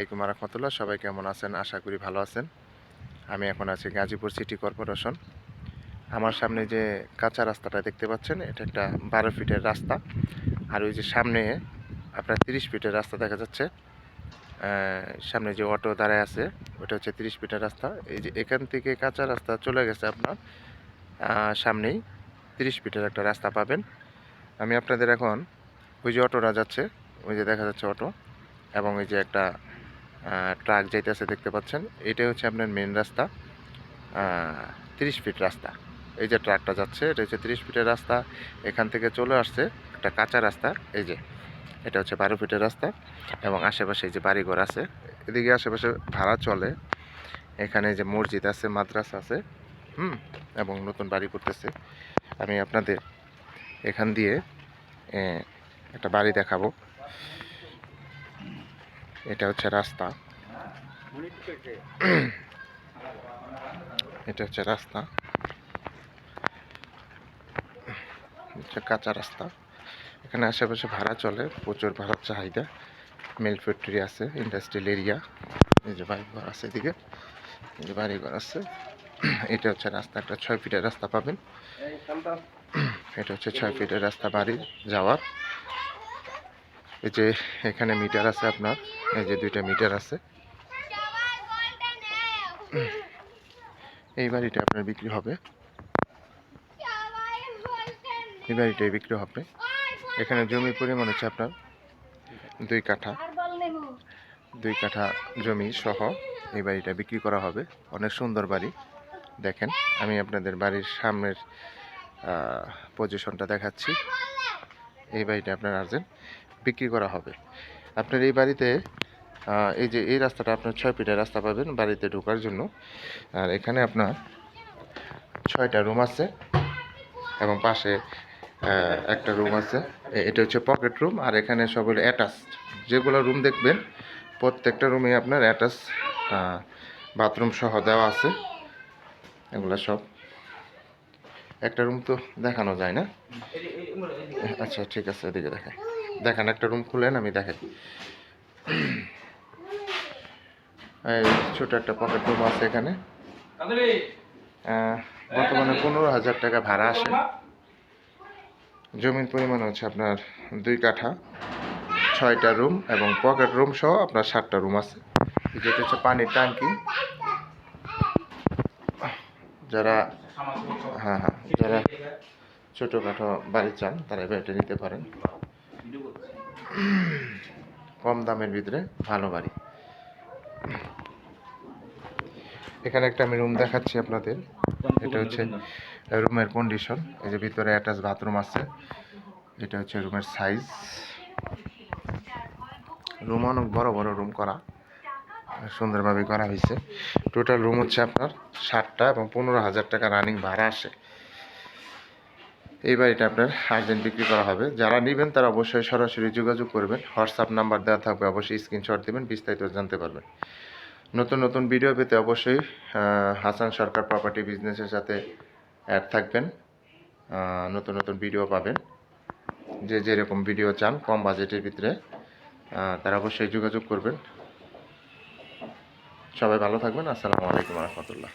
আসসালামাইকুম রহমতুল্লাহ সবাই কেমন আছেন? আশা করি ভালো আছেন। আমি এখন আছি গাজীপুর সিটি কর্পোরেশন। আমার সামনে যে কাঁচা রাস্তাটা দেখতে পাচ্ছেন, এটা একটা বারো ফিটের রাস্তা। আর ওই যে সামনে আপনার তিরিশ ফিটের রাস্তা দেখা যাচ্ছে। সামনে যে অটো দাঁড়ায় আছে, ওটা হচ্ছে তিরিশ ফিটের রাস্তা। এই যে এখান থেকে কাঁচা রাস্তা চলে গেছে আপনার সামনেই তিরিশ ফিটের একটা রাস্তা পাবেন। আমি আপনাদের এখন ওই যে অটোটা যাচ্ছে, ওই যে দেখা যাচ্ছে অটো এবং ওই যে একটা ট্রাক যাইতেছে দেখতে পাচ্ছেন। এটাই হচ্ছে আপনার মেন রাস্তা। তিরিশ ফিট রাস্তা। এই যে ট্রাকটা যাচ্ছে, এটা হচ্ছে তিরিশ ফিটের রাস্তা। এখান থেকে চলে আসছে একটা কাঁচা রাস্তা। এই যে, এটা হচ্ছে বারো ফিটের রাস্তা এবং আশেপাশে এই যে বাড়িঘর আছে। এদিকে আশেপাশে ভাড়া চলে। এখানে যে মসজিদ আছে, মাদ্রাসা আছে, হুম, এবং নতুন বাড়ি করতেছে। আমি আপনাদের এখান দিয়ে একটা বাড়ি দেখাবো। এটা হচ্ছে রাস্তা। এটা হচ্ছে রাস্তা। হচ্ছে কাঁচা রাস্তা। এখানে আশেপাশে ভাড়া চলে, প্রচুর ভাড়ার চাহিদা। মিল ফ্যাক্টরি আছে, ইন্ডাস্ট্রিয়াল এরিয়া। এই যে বাড়িঘর আছে এদিকে। এই যে বাড়িঘর আছে। এটা হচ্ছে রাস্তা, একটা ছয় ফিটের রাস্তা পাবেন। এটা হচ্ছে ছয় ফিটের রাস্তা বাড়ি যাওয়ার। এই যে এখানে মিটার আছে আপনার, এই যে দুইটা মিটার আছে। এই বাড়িটা আপনার বিক্রি হবে। এই বাড়িটাই বিক্রি হবে। এখানে জমির পরিমাণ হচ্ছে আপনার দুই কাঠা। দুই কাঠা জমি সহ এই বাড়িটা বিক্রি করা হবে। অনেক সুন্দর বাড়ি। দেখেন, আমি আপনাদের বাড়ির সামনের পজিশনটা দেখাচ্ছি। এই বাড়িটা আপনার আর্জেন্ট। বিক্রি করা হবে। আপনার এই বাড়িতে এই যে এই রাস্তাটা আপনার ছয় ফিটের রাস্তা পাবেন বাড়িতে ঢোকার জন্য। আর এখানে আপনার ছয়টা রুম আছে এবং পাশে একটা রুম আছে। এটা হচ্ছে পকেট রুম আর এখানে সব সবগুলো অ্যাটাচ যেগুলো রুম দেখবেন, প্রত্যেকটা রুমে আপনার অ্যাটাচ বাথরুম সহ দেওয়া আছে। এগুলো সব। একটা রুম তো দেখানো যায় না? আচ্ছা ঠিক আছে, এদিকে দেখাই দেখান একটা রুম খুলেন আমি দেখাই। এই ছোট একটা পকেট রুম আছে এখানে। বর্তমানে পনেরো হাজার টাকা ভাড়া আসে। জমির পরিমাণ হচ্ছে আপনার দুই কাঠা ছয়টা রুম এবং পকেট রুম সহ আপনার সাতটা রুম আছে। যেটা হচ্ছে পানির ট্যাঙ্কি। যারা হ্যাঁ হ্যাঁ যারা ছোটোখাটো বাড়ি চান তারা বাড়িটা নিতে পারেন। কম দামের ভিতরে ভালো বাড়ি। এখানে একটা আমি রুম দেখাচ্ছি আপনাদের। এটা হচ্ছে রুমের কন্ডিশন এই যে ভিতরে অ্যাটাচ বাথরুম আছে। এটা হচ্ছে রুমের সাইজ রুম অনেক বড় বড় রুম করা। সুন্দরভাবে করা হয়েছে। টোটাল রুম হচ্ছে আপনার ষাটটা এবং পনেরো হাজার টাকা রানিং ভাড়া আসে। এই বাড়িটা আপনার আর্জেন্ট বিক্রি করা হবে। যারা নেবেন তারা অবশ্যই সরাসরি যোগাযোগ করবেন। হোয়াটসঅ্যাপ নাম্বার দেওয়া থাকবে, অবশ্যই স্ক্রিনশট দেবেন, বিস্তারিত জানতে পারবেন। নতুন নতুন ভিডিও পেতে অবশ্যই হাসান সরকার প্রপার্টি বিজনেসের সাথে অ্যাড থাকবেন। নতুন নতুন ভিডিও পাবেন। যে যেরকম ভিডিও চান, কম বাজেটের ভিতরে তারা অবশ্যই যোগাযোগ করবেন। সবাই ভালো থাকবেন। আসসালামু আলাইকুম রহমতুল্লাহ।